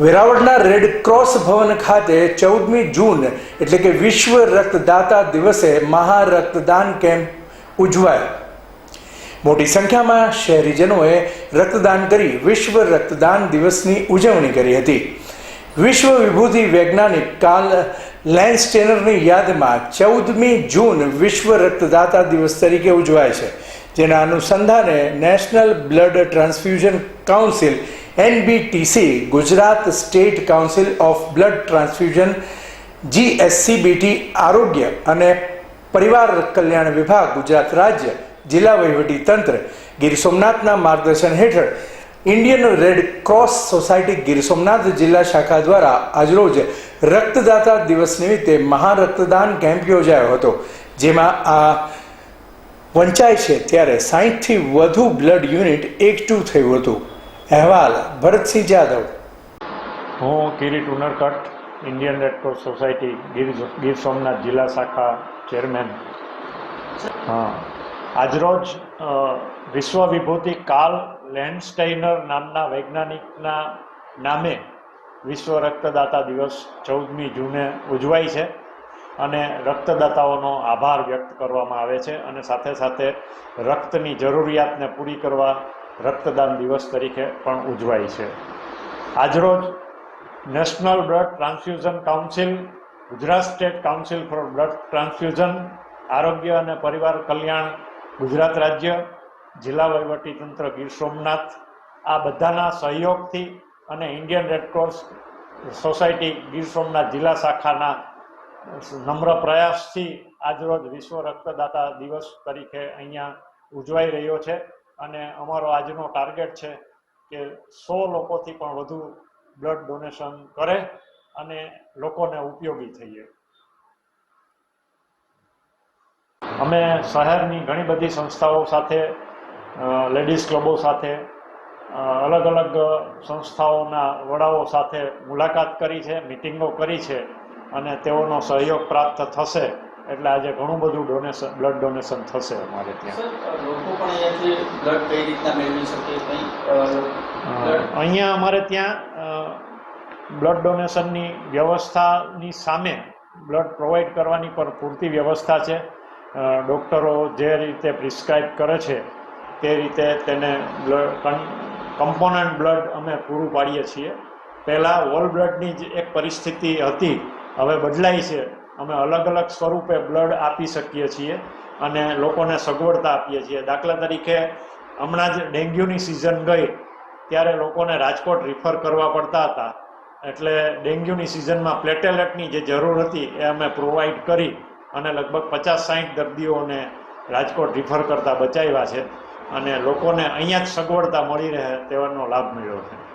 વેરાવળના red cross ભવન ખાતે ચૌદમી જૂન એટલે કે વિશ્વ રક્તદાતા દિવસે મહા રક્તદાન કેમ્પ ઉજવાયો. મોટી સંખ્યામાં શહેરીજનોએ રક્તદાન કરી વિશ્વ રક્તદાન દિવસની ઉજવણી કરી હતી. વિશ્વ વિભૂતિ વૈજ્ઞાનિક કાલ લેન્સ ટેનરની યાદમાં ચૌદમી જૂન વિશ્વ રક્તદાતા દિવસ તરીકે ઉજવાય છે. જેના અનુસંધાને national blood transfusion council NBTC Gujarat state council of blood transfusion GSCBT આરોગ્ય અને પરિવાર કલ્યાણ વિભાગ ગુજરાત રાજ્ય જિલ્લા તંત્ર ગીર સોમનાથના માર્ગદર્શન હેઠળ Indian red cross society Gir Somnath જિલ્લા શાખા દ્વારા આજરોજ રક્તદાતા દિવસ નિમિત્તે મહા રક્તદાન કેમ્પ યોજાયો હતો, જેમાં આ વંચાય છે. ત્યારે સાહીઠથી વધુ બ્લડ યુનિટ એકઠું થયું હતું. અહેવાલ, ભરતસિંહ જાદવ. હું Kirit Unarkat, Indian red cross society, Gir Gir Somnath જિલ્લા શાખા ચેરમેન. હા. આજરોજ વિશ્વ વિભૂતિ કાર્લ લેન્ડસ્ટાઇનર નામના વૈજ્ઞાનિકના નામે વિશ્વ રક્તદાતા દિવસ ચૌદમી જૂને ઉજવાય છે અને રક્તદાતાઓનો આભાર વ્યક્ત કરવામાં આવે છે અને સાથે સાથે રક્તની જરૂરિયાતને પૂરી કરવા રક્તદાન દિવસ તરીકે પણ ઉજવાય છે. આજરોજ national blood transfusion council, Gujarat state council for blood transfusion, આરોગ્ય અને પરિવાર કલ્યાણ, ગુજરાત રાજ્ય, જિલ્લા વહીવટી તંત્ર ગીર સોમનાથ, આ બધાના સહયોગથી અને Indian red cross society Gir Somnath જિલ્લા શાખાના નમ્ર પ્રયાસથી આજરોજ વિશ્વ રક્તદાતા દિવસ તરીકે અહીંયા ઉજવાઈ રહ્યો છે. અને અમારો આજનો ટાર્ગેટ છે કે સો લોકોથી પણ વધુ બ્લડ ડોનેશન કરે અને લોકોને ઉપયોગી થઈએ. અમે શહેરની ઘણી બધી સંસ્થાઓ સાથે લેડીઝ ક્લબો સાથે અલગ અલગ સંસ્થાઓના વડાઓ સાથે મુલાકાત કરી છે મિટિંગો કરી છે અને તેઓનો સહયોગ પ્રાપ્ત થશે. એટલે આજે ઘણું બધું ડોનેશન બ્લડ ડોનેશન થશે અમારે ત્યાં. અહીંયા અમારે ત્યાં બ્લડ ડોનેશનની વ્યવસ્થાની સામે બ્લડ પ્રોવાઈડ કરવાની પણ પૂરતી વ્યવસ્થા છે. ડૉક્ટરો જે રીતે પ્રિસ્ક્રાઇબ કરે છે તે રીતે તેને બ્લડ કમ્પોનન્ટ બ્લડ અમે પૂરું પાડીએ છીએ. પહેલાં હોલ બ્લડની જ એક પરિસ્થિતિ હતી હવે બદલાઈ છે. અમે અલગ અલગ સ્વરૂપે બ્લડ આપી શકીએ છીએ અને લોકોને સગવડતા આપીએ છીએ. દાખલા તરીકે, હમણાં જ ડેન્ગ્યુની સિઝન ગઈ, ત્યારે લોકોને રાજકોટ રિફર કરવા પડતા હતા. એટલે ડેન્ગ્યુની સિઝનમાં પ્લેટેલેટની જે જરૂર હતી એ અમે પ્રોવાઈડ કરી અને લગભગ પચાસ સાઠ દર્દીઓને રાજકોટ રિફર કરતાં બચાવ્યા છે અને લોકોને અહીંયા જ સગવડતા મળી રહે તેવાનો લાભ મળ્યો છે.